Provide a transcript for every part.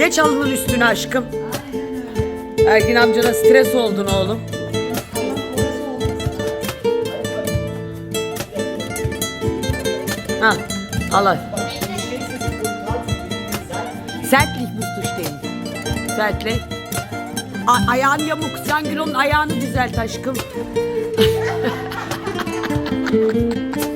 Geç alının üstüne aşkım. Ergin amcana stres oldun oğlum. Al, al al. Sertlik müstüş değil. Sertlik. A- ayağın yamuk. Sen gül onun ayağını düzelt aşkım.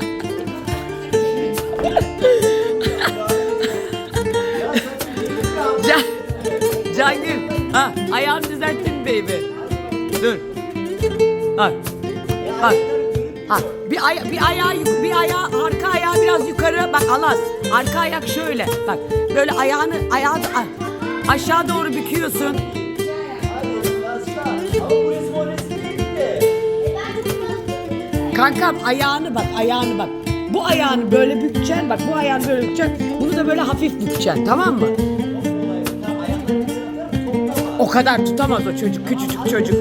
Ha, ayağını düzelttin baby. Dur. Bak. Bak. Ha, bir, aya, bir ayağı bir ayağı arka ayağı biraz yukarı bak Alas arka ayak şöyle bak böyle ayağını ayağı a- aşağı doğru büküyorsun kankam ayağını bak ayağını bak bu ayağını böyle bükeceksin bak bu ayağını böyle bükeceksin bunu da böyle hafif bükeceksin tamam mı o kadar tutamaz o çocuk küçücük çocuk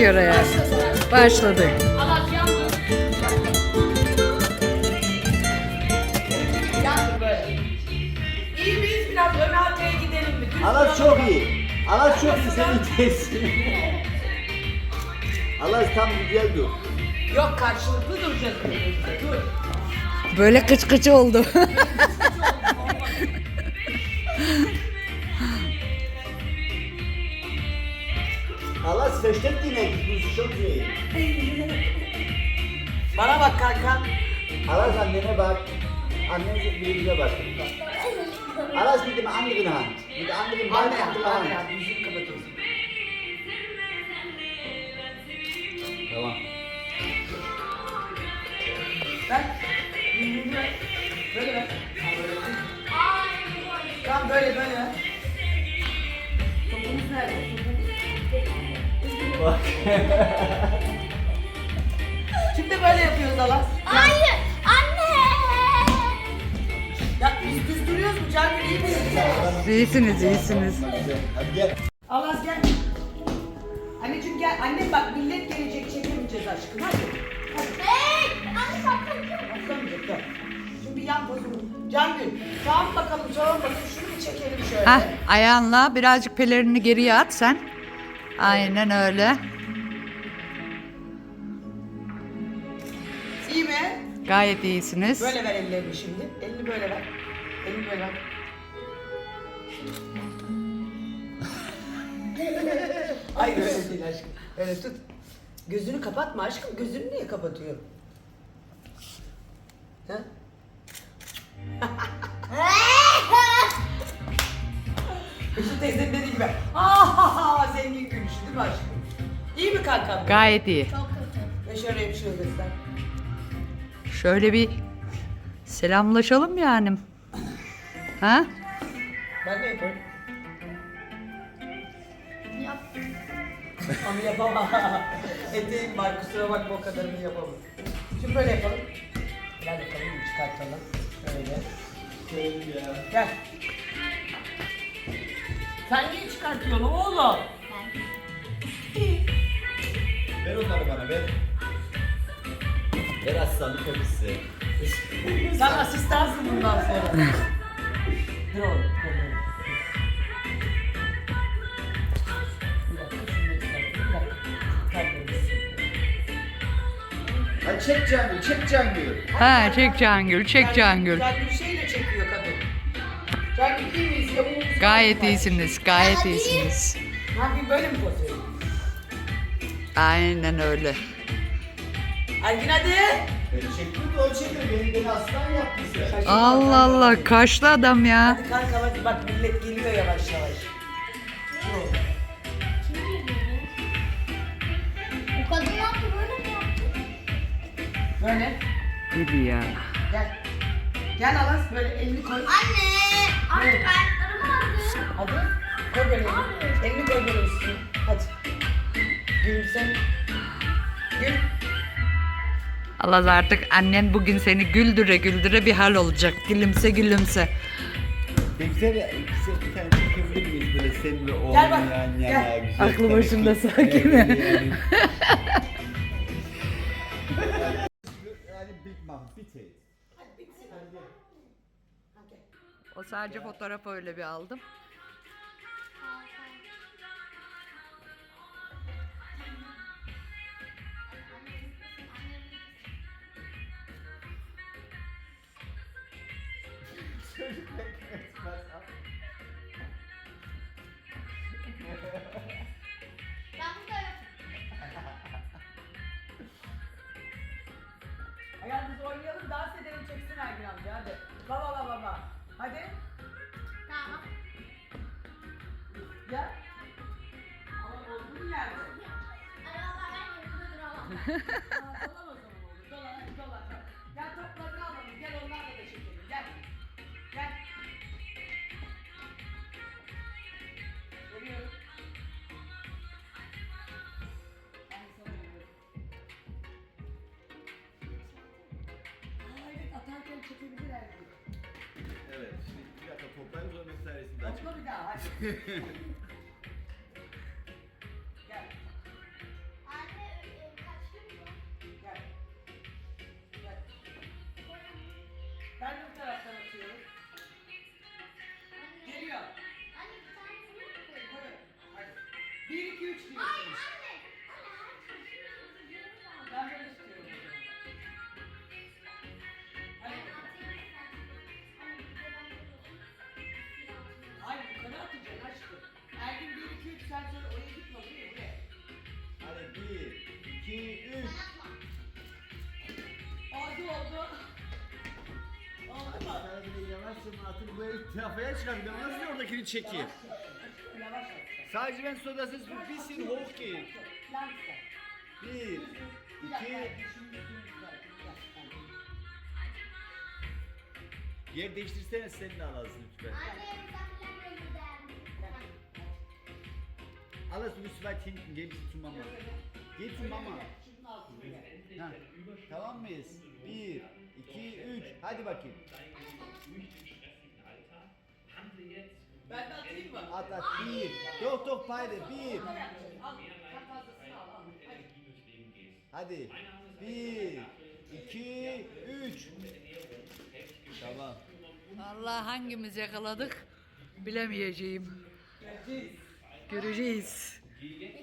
Çek oraya. Başladık. İyi miyiz biraz ön arkaya gidelim mi? Düz Alas duralım. çok iyi. Alas çok iyi senin kesin. Alas tam güzel dur. Yok karşılıklı duracağız. Dur. Böyle kıç kıç oldu. Alas versteht die nicht, du musst schon sehen. Bana bak kanka. Alas annene bak. Annen birbirine bak. Alas mit dem anderen Hand. Mit der anderen Bein, Hadi andere hadi Hand. Bak. Şimdi böyle yapıyoruz Alas. Hayır anne. Ya biz düz duruyoruz mu? Can iyi miyiz? iyisiniz iyisiniz. Hadi gel. Alas gel. Anneciğim gel. Annem bak millet gelecek çekemeyeceğiz aşkım. Hadi. Hadi. Hey anne sakın. Atlamayacak gel. Şimdi yan pozunu. Cangül. Tamam bakalım soralım bakalım. Şunu bir çekelim şöyle. Hah ayağınla birazcık pelerini geriye at sen. Aynen öyle. İyi mi? Gayet iyisiniz. Böyle ver ellerini şimdi. Elini böyle ver. Elini böyle ver. Ay öyle değil aşkım. Öyle tut. Gözünü kapatma aşkım. Gözünü niye kapatıyor? Ha? Işıl teyzenin dediği gibi. Ahaha zengin gülüşü değil mi aşkım? İyi mi kankam? Gayet iyi. Çok kötü. Ve şöyle bir şey göster. Şöyle bir selamlaşalım yani. Ha? Ben ne yaparım? Yap. Ama yapamam. Eteğim var kusura bakma o kadarını yapamam. Şimdi böyle yapalım. Gel bakalım çıkartalım. Öyle. Gel. Sen niye çıkartıyorsun oğlum? Ver onları bana ver. Ver aslanlık hepsi. Sen asistansın bundan sonra. Dur oğlum. dur, dur. Bir dakika, şunu da bir dakika. Çek Cangül, çek Cangül. Ha çek Cangül, çek Cangül. Cangül şeyle çekiyor kadın. Cangül iyi miyiz? Gayet iyisiniz, gayet iyisiniz. Ne yapayım böyle mi? Aynen öyle. Ergin hadi. Beni çekmiyor o çekiyor. Beni, beni aslan yaptı. Allah Allah kaşlı adam ya. Hadi kanka hadi bak millet geliyor yavaş yavaş. Dur. Bu kadın ne yaptı böyle mi yaptı? Böyle. Gibi ya. Gel. Gel Alas böyle elini koy. Anne. Anne Evet. Hadi. Koy böyle elini. Elini koy böyle üstüne. Hadi. Gülümse. Gül. Allah artık annen bugün seni güldüre güldüre bir hal olacak. Gülümse gülümse. Peki sen, sen bir tane çekebilir miyiz böyle sen ve oğlum Gel bak, yan gel. güzel Aklı tane başında sakin. Evet, yani. Yani Big Mom. Hadi bitsin. Hadi. O sadece fotoğrafı öyle bir aldım. Ben buradayım. Ayağımızı oynayalım dans edelim çeksin Ergin amca hadi. Baba baba baba. Hadi. Tamam. Gel. Ama olduğun yerde. Valla ben yerimde duramam. atarken çekebilirler. Evet, şimdi bir dakika toplarız o mesairesini de açık. Topla bir daha hadi. Yavaşça atını böyle kafaya çıkardım. Nasıl oradakini çekeyim? Sadece ben sodasız bir bisschen hochgehen. Bir, iki... Yer değiştirsene sen de alasın lütfen. Alles weit hinten, geh zu Mama. Geh zu Mama. Ha, tamam mıyız? Bir, iki, üç. Hadi bakayım. Ben de atayım mı? At at. Bir. Doch doch beide. Bir. Hadi. Bir, iki, üç. Tamam. Allah hangimiz yakaladık bilemeyeceğim. Göreceğiz. Bekle,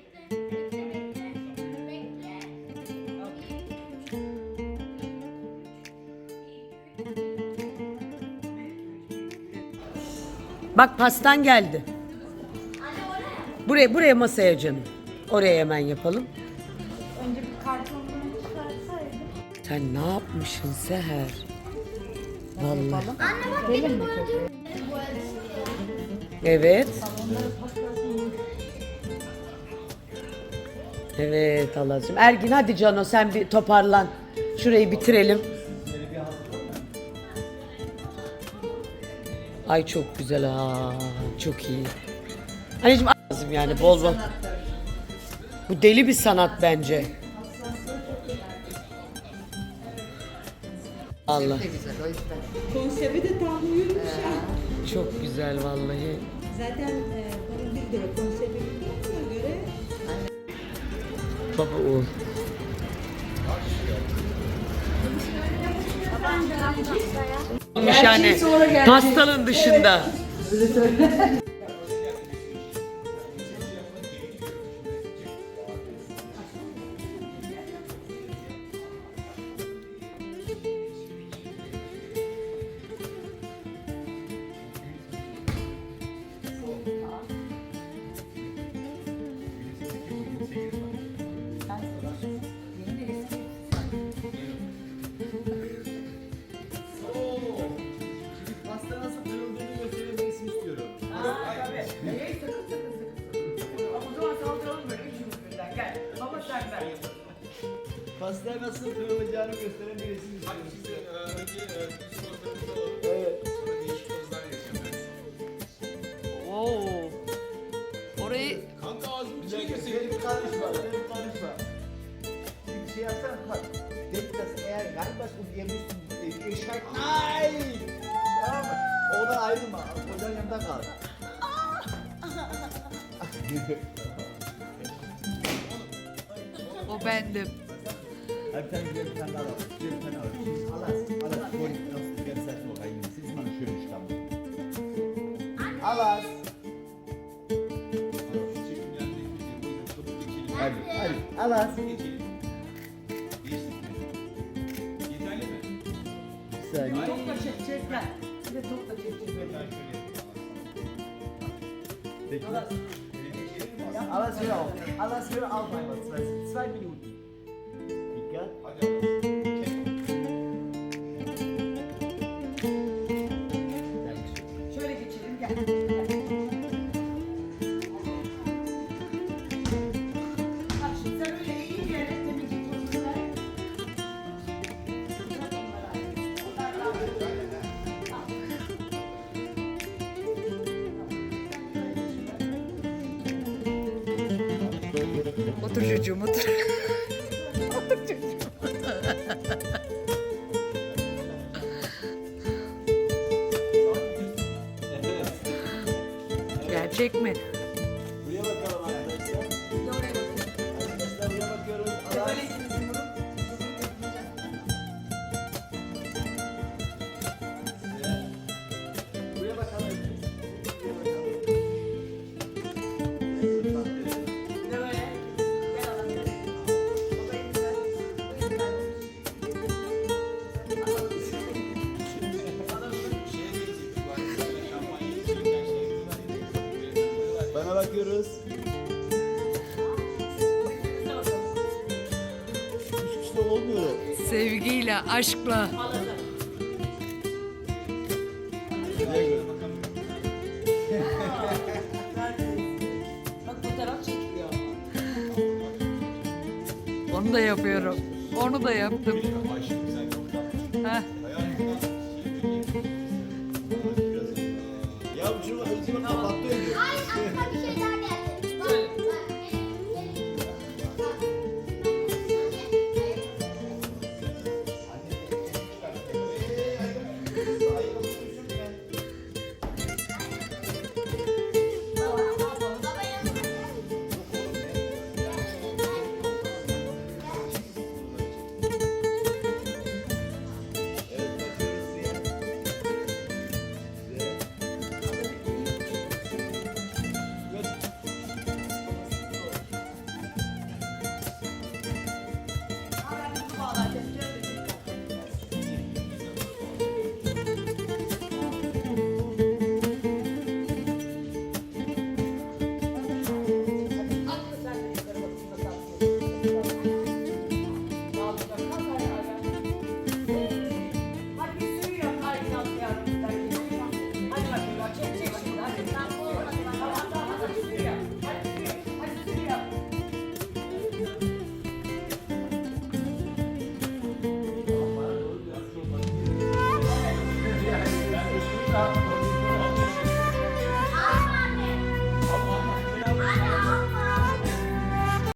Bak pastan geldi. Buraya buraya masaya canım. Oraya hemen yapalım. Önce bir kartondan çıkarsaydım. Sen ne yapmışsın Seher? Vallahi. Anne bak benim. Evet. Evet Allah'cığım. Ergin hadi Cano sen bir toparlan. Şurayı bitirelim. Ay çok güzel ha. Çok iyi. Anneciğim lazım yani bol bol. Bu deli bir sanat bence. Allah. güzel o yüzden. Konsebi de tam uyumuş ya. Çok güzel vallahi. Zaten e, bana bir konsebi bildiğine göre Baba Uğur. Yani pastanın dışında. Nasıl kırılacağını gösteren birisini istiyorum. Evet. Oo. Orayı Bir dakika, Selim karışma, Selim karışma. Bir şey yapsana, bak. Denk das eğer galiba ihr müsst ihr schreibt nein! Tamam mı? Oradan ayrılma, kocanın yanında kal. o bendim. Bir tane güzel bir tane daha var. Güzel bir tane var. Şimdi Alas, Alas, koy, nasıl bir yarı saat sonra kayın. Siz bana şöyle çıkalım. Alas. Hadi, hadi. Alas. Bir saniye. Topla çekecekler. Bir de topla çekecekler. Bekle. Alas hör auf. Alas hör auf zwei Minuten. Şöyle geçelim gel. Bak şimdi sen öyle eğil. Otur çocuğum otur. Aşkla. Çekiyor. Onu da yapıyorum. Onu da yaptım. Heh. Ya şunu hızlı kapattı öyle. Ay aklıma bir şey